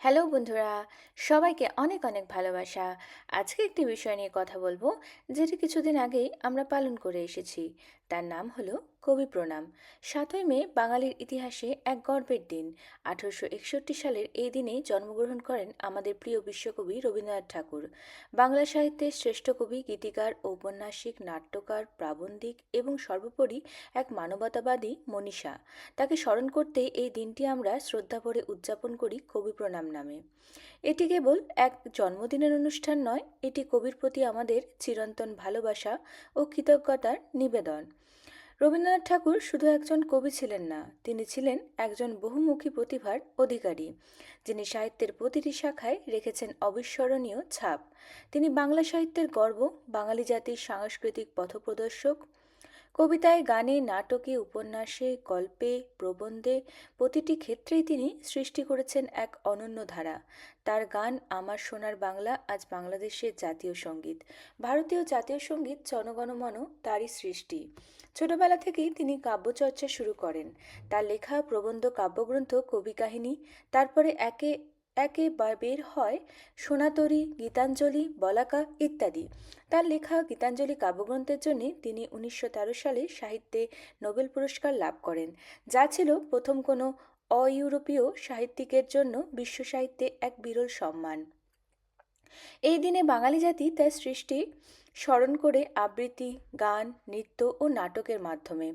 Hello বন্ধুরা, সবাইকে অনেক অনেক ভালোবাসা। আজকে একটি বিষয় নিয়ে কথা বলব, যেটি কিছুদিন আগেই আমরা পালন করে এসেছি। তার নাম হলো কবি প্রণাম। সাতই মে, বাঙালির ইতিহাসে এক গর্বের দিন। আঠারোশো একষট্টি সালের এই দিনে জন্মগ্রহণ করেন আমাদের প্রিয় বিশ্বকবি রবীন্দ্রনাথ ঠাকুর। বাংলা সাহিত্যের শ্রেষ্ঠ কবি, গীতিকার, ঔপন্যাসিক, নাট্যকার, প্রাবন্ধিক এবং সর্বোপরি এক মানবতাবাদী মনীষা। তাকে স্মরণ করতে এই দিনটি আমরা শ্রদ্ধাভরে উদযাপন করি কবি প্রণাম নামে। এটি কেবল এক জন্মদিনের অনুষ্ঠান নয়, এটি কবির প্রতি আমাদের চিরন্তন ভালোবাসা ও কৃতজ্ঞতার নিবেদন। রবীন্দ্রনাথ ঠাকুর শুধু একজন কবি ছিলেন না, তিনি ছিলেন একজন বহুমুখী প্রতিভার অধিকারী, যিনি সাহিত্যের প্রতিটি শাখায় রেখেছেন অবিস্মরণীয় ছাপ। তিনি বাংলা সাহিত্যের গর্ব, বাঙালি জাতির সাংস্কৃতিক পথপ্রদর্শক কবিতায়, গানে, নাটকে, উপন্যাসে, গল্পে, প্রবন্ধে প্রতিটি ক্ষেত্রেই তিনি সৃষ্টি করেছেন এক অনন্য ধারা। তার গান আমার সোনার বাংলা, আজ বাংলাদেশের জাতীয় সংগীত। ভারতীয় জাতীয় সংগীত জনগণমন তারই সৃষ্টি। ছোটবেলা থেকেই তিনি কাব্যচর্চা শুরু করেন। তার লেখা, প্রবন্ধ, কাব্যগ্রন্থ, কবি কাহিনী, তারপরে একে একে বের হয় সোনাতরী, গীতাঞ্জলি, বলাকা ইত্যাদি। তার লেখা গীতাঞ্জলি কাব্যগ্রন্থের জন্য তিনি উনিশশো তেরো সালে সাহিত্যে নোবেল পুরস্কার লাভ করেন, যা ছিল প্রথম কোনো অইউরোপীয় সাহিত্যিকের জন্য বিশ্ব সাহিত্যে এক বিরল সম্মান। এই দিনে বাঙালি জাতি তার সৃষ্টি স্মরণ করে আবৃত্তি, গান, নৃত্য ও নাটকের মাধ্যমে।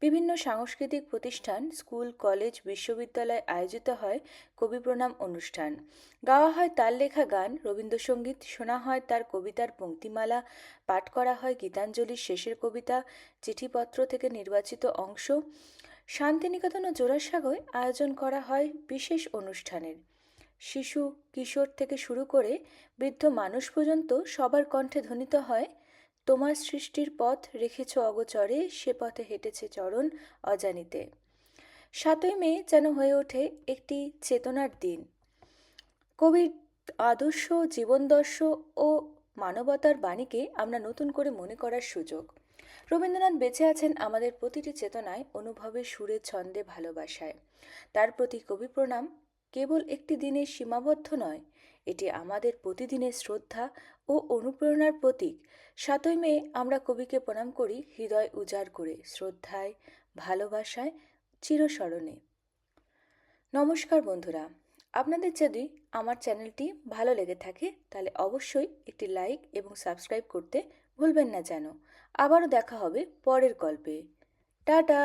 বিভিন্ন সাংস্কৃতিক প্রতিষ্ঠান, স্কুল, কলেজ, বিশ্ববিদ্যালয় আয়োজিত হয় কবি প্রণাম অনুষ্ঠান। গাওয়া হয় তার লেখা গান, রবীন্দ্রসঙ্গীত, শোনা হয় তার কবিতার পঙ্ক্তিমালা, পাঠ করা হয় গীতাঞ্জলির শেষের কবিতা, চিঠিপত্র থেকে নির্বাচিত অংশ। শান্তিনিকেতন ও জোড়াসাগরে আয়োজন করা হয় বিশেষ অনুষ্ঠানের। শিশু, কিশোর থেকে শুরু করে বৃদ্ধ মানুষ পর্যন্ত সবার কণ্ঠে ধ্বনিত হয়, তোমার সৃষ্টির পথ রেখেছ অগচরে, সে পথে হেঁটেছে চরণ অজানিতে সাতই মে যেন হয়ে ওঠে একটি চেতনার দিন। কবির আদর্শ জীবনদর্শ ও মানবতার বাণীকে আমরা নতুন করে মনে করার সুযোগ। রবীন্দ্রনাথ বেঁচে আছেন আমাদের প্রতিটি চেতনায় অনুভবে সুরে, ছন্দে, ভালোবাসায়। তার প্রতি কবি প্রণাম কেবল একটি দিনে সীমাবদ্ধ নয়, এটি আমাদের প্রতিদিনের শ্রদ্ধা ও অনুপ্রেরণার প্রতীক। সাতই মে আমরা কবিকে প্রণাম করি হৃদয় উজাড় করে, শ্রদ্ধায়, ভালোবাসায়, চিরস্মরণে। নমস্কার বন্ধুরা, আপনাদের যদি আমার চ্যানেলটি ভালো লেগে থাকে, তাহলে অবশ্যই একটি লাইক এবং সাবস্ক্রাইব করতে ভুলবেন না যেন। আবারও দেখা হবে পরের গল্পে। টাটা!